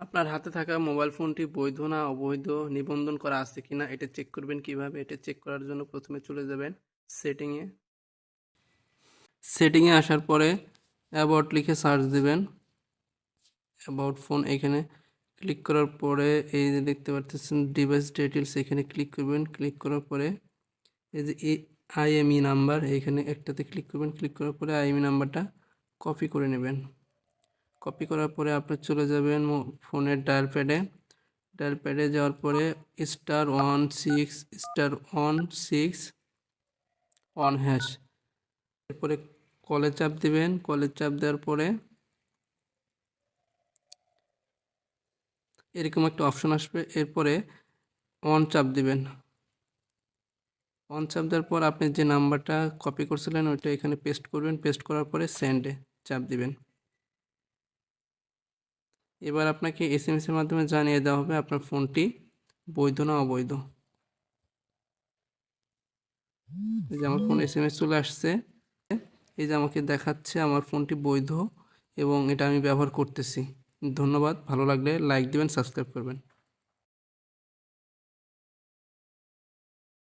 আপনার হাতে থাকা মোবাইল ফোনটি বৈধ না অবৈধ, নিবন্ধন করা আছে কিনা এটা চেক করবেন কীভাবে? এটা চেক করার জন্য প্রথমে চলে যাবেন সেটিংয়ে সেটিংয়ে আসার পরে অ্যাবাউট লিখে সার্চ দিবেন। অ্যাবাউট ফোন এখানে ক্লিক করার পরে এই যে দেখতে পাচ্ছেন ডিভাইস ডিটেলস এখানে ক্লিক করবেন। ক্লিক করার পরে এই যে আইএমই নাম্বার এখানে একটাতে ক্লিক করবেন। ক্লিক করার পরে আইএমই নাম্বারটা কপি করে নেবেন। কপি করার পরে আপনি চলে যাবেন ফোনের ডায়াল প্যাডে ডায়াল প্যাডে যাওয়ার পরে star one six star one six one hash এরপরে কলে চাপ দিবেন। কলে চাপ দেওয়ার পরে এরকম একটা অপশন আসবে। এরপরে অন চাপ দিবেন। অন চাপ দেওয়ার পর আপনি যে নাম্বারটা কপি করছিলেন, ওইটা এখানে পেস্ট করবেন। পেস্ট করার পরে সেন্ডে চাপ দিবেন। এবার আপনাকে এস এম এসের মাধ্যমে জানিয়ে দেওয়া হবে আপনার ফোনটি বৈধ না অবৈধ। এই যে আমার ফোন এস এম এস চলে আসছে, এই যে আমাকে দেখাচ্ছে আমার ফোনটি বৈধ এবং এটা আমি ব্যবহার করতেছি। ধন্যবাদ, ভালো লাগলে লাইক দিবেন, সাবস্ক্রাইব করবেন।